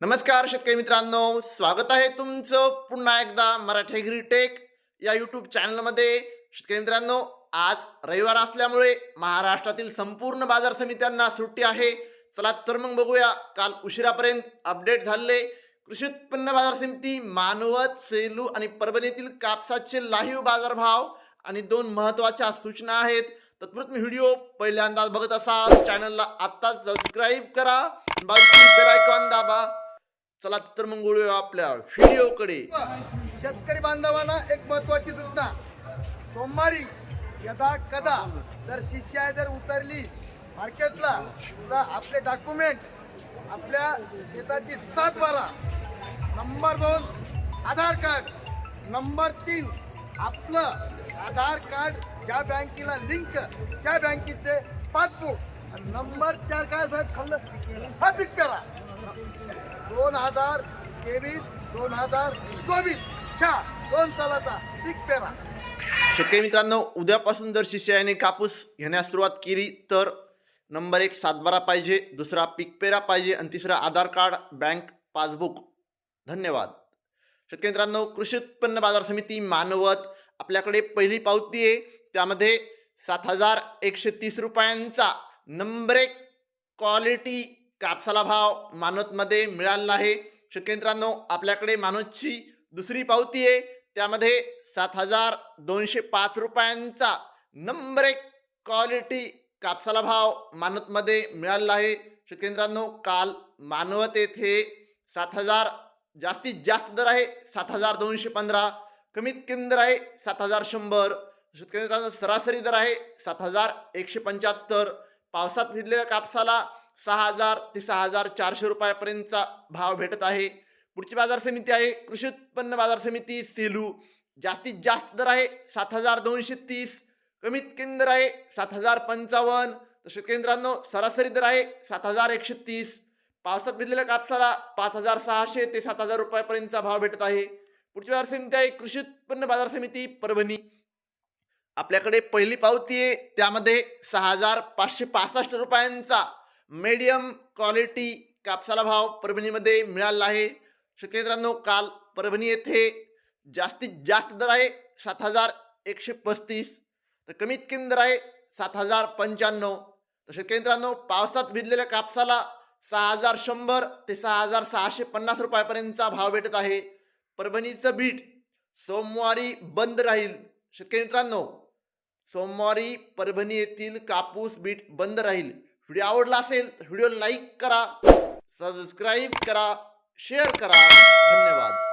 नमस्कार शेतकरी मित्रांनो स्वागत आहे तुमचं पुन्हा एकदा मराठी ग्रीटेक या यूट्यूब चॅनलमध्ये शेतकरी मित्रांनो आज रविवार असल्यामुळे महाराष्ट्रातील संपूर्ण बाजार समित्यांना सुट्टी आहे. चला तर मग बघूया काल उशिरापर्यंत अपडेट झाले. कृषी उत्पन्न बाजार समिती मानवत सेलू आणि परभणीतील कापसाचे लाईव्ह बाजारभाव आणि दोन महत्त्वाच्या सूचना आहेत. तत्पूर्वी व्हिडिओ पहिल्यांदा बघत असाल. चॅनलला आत्ताच सबस्क्राईब करा. बेल आयकॉन दाबा. चला तर मग वळूया आपल्या व्हिडिओकडे. शेतकरी बांधवांना एक महत्वाची सूचना. सोमवारी यदा कदा जर शिष्या जर उतरली मार्केटला तर आपले डॉक्युमेंट आपल्या शेताची सात बारा नंबर दोन आधार कार्ड नंबर तीन आपलं आधार कार्ड ज्या बँकेला लिंक त्या बँकेचे पासबुक नंबर चार काय साहेब? खाल्लं? हा पिक करा. दोन हजार तेवीस दोन हजार चोवीस. च्या दोन सालाचा पीक पेरा शेतकरी मित्रांनो उद्यापासून जर शिष्याने कापूस घेण्यास सुरुवात केली तर नंबर एक सातबारा पाहिजे दुसरा पीक पेरा पाहिजे आणि तिसरा आधार कार्ड बँक पासबुक. धन्यवाद. शेतकरी मित्रांनो कृषी उत्पन्न बाजार समिती मानवत आपल्याकडे पहिली पावती आहे. त्यामध्ये सात हजार एकशे तीस रुपयांचा नंबर एक क्वालिटी कापसाला भाव मानवतमध्ये मिळालेला आहे. शेतकरी आपल्याकडे मानवतची दुसरी पावती आहे. त्यामध्ये सात हजार दोनशे पाच रुपयांचा नंबर एक क्वालिटी कापसाला भाव मानवतमध्ये मिळालेला आहे. शेतकरी काल मानवत येथे सात हजार जास्तीत जास्त दर आहे सात हजार दोनशे पंधरा. कमीत कमी दर आहे सात हजार शंभर. शेतकरी सरासरी दर आहे सात हजार एकशे पंच्याहत्तर. पावसात भिजलेल्या कापसाला सहा हजार ते सहा हजार चारशे रुपयापर्यंतचा भाव भेटत आहे. पुढची बाजार समिती आहे. कृषी उत्पन्न बाजार समिती सेलू. जास्तीत जास्त दर आहे सात हजार दोनशे तीस. कमीत कमी दर आहे सात हजार पंचावन्न. तर केंद्रांनो सरासरी दर आहे सात हजार एकशे तीस. पावसात भिजलेल्या कापसाला पाच हजार सहाशे ते सात हजार रुपयापर्यंतचा भाव भेटत आहे. पुढची बाजार समिती आहे. कृषी उत्पन्न बाजार समिती परभणी. आपल्याकडे पहिली पावती आहे. त्यामध्ये सहा हजार पाचशे पासष्ट रुपयांचा मीडियम क्वालिटी कापसाला भाव परभणीमध्ये मिळाला आहे. शेतकरी काल परभणी येथे जास्तीत जास्त दर आहे सात हजार एकशे पस्तीस. तर कमीत कमी दर आहे सात हजार पंच्याण्णव. तर शेतकरी मित्रांनो पावसात भिजलेल्या कापसाला सहा हजार शंभर ते सहा हजार सहाशे पन्नास रुपयापर्यंतचा भाव भेटत आहे. परभणीचं बीट सोमवारी बंद राहील. शेतकरी मित्रांनो सोमवारी परभणी येथील कापूस बीट बंद राहील. व्हिडिओ आवडला असेल व्हिडिओ लाईक करा सबस्क्राईब करा शेअर करा. धन्यवाद.